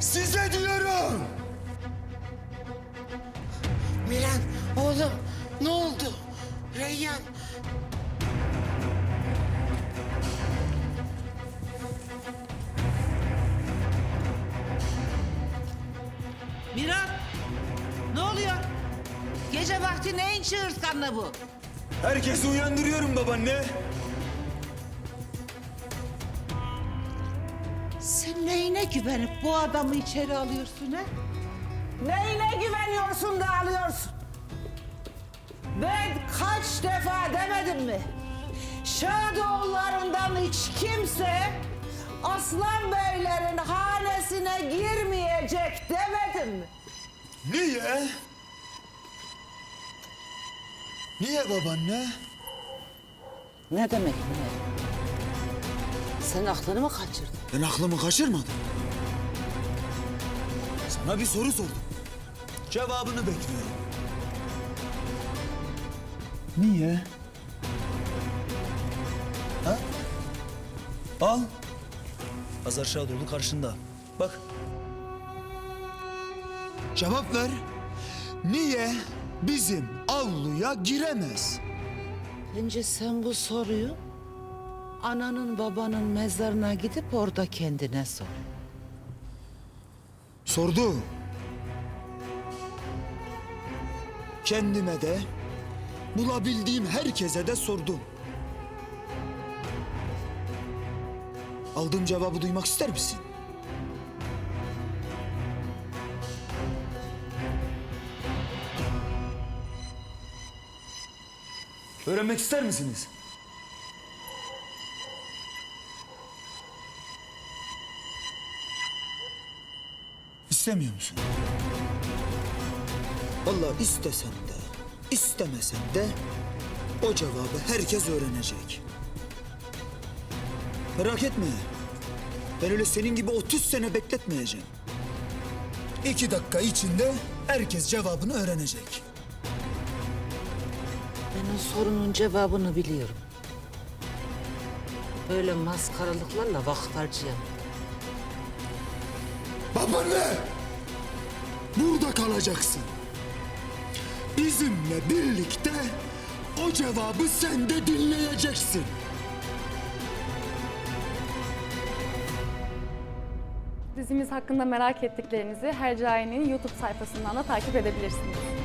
Size diyorum. Miran oğlum ne oldu? Reyyan Miran, ne oluyor? Gece vakti neyin çığırtkanlığı bu? Herkesi uyandırıyorum babaanne. Neyine güvenip bu adamı içeri alıyorsun ha? Neyine güveniyorsun da alıyorsun? Ben kaç defa demedim mi? Şadoğullarından hiç kimse Aslan Beylerin hanesine girmeyecek demedim mi? Niye? Niye babaanne? Ne demek ne? Sen aklını mı kaçırdın? Ben aklımı kaçırmadım. Sana bir soru sordum. Cevabını bekliyorum. Niye? Ha? Al. Azar Şadoğlu karşında. Bak. Cevap ver. Niye bizim avluya giremez? Bence sen bu soruyu ananın babanın mezarına gidip orada kendine sor. Sordu. Kendime de, bulabildiğim herkese de sordum. Aldığım cevabı duymak ister misin? Öğrenmek ister misiniz? İstemiyor musun? Vallahi istesen de, istemesen de o cevabı herkes öğrenecek. Merak etme. Ben öyle senin gibi 30 sene bekletmeyeceğim. İki dakika içinde herkes cevabını öğrenecek. Ben o sorunun cevabını biliyorum. Böyle maskaralıklarla vakit harcayamam. Babaanne! Burada kalacaksın. Bizimle birlikte o cevabı sen de dinleyeceksin. Dizimiz hakkında merak ettiklerinizi Hercai'nin YouTube sayfasından da takip edebilirsiniz.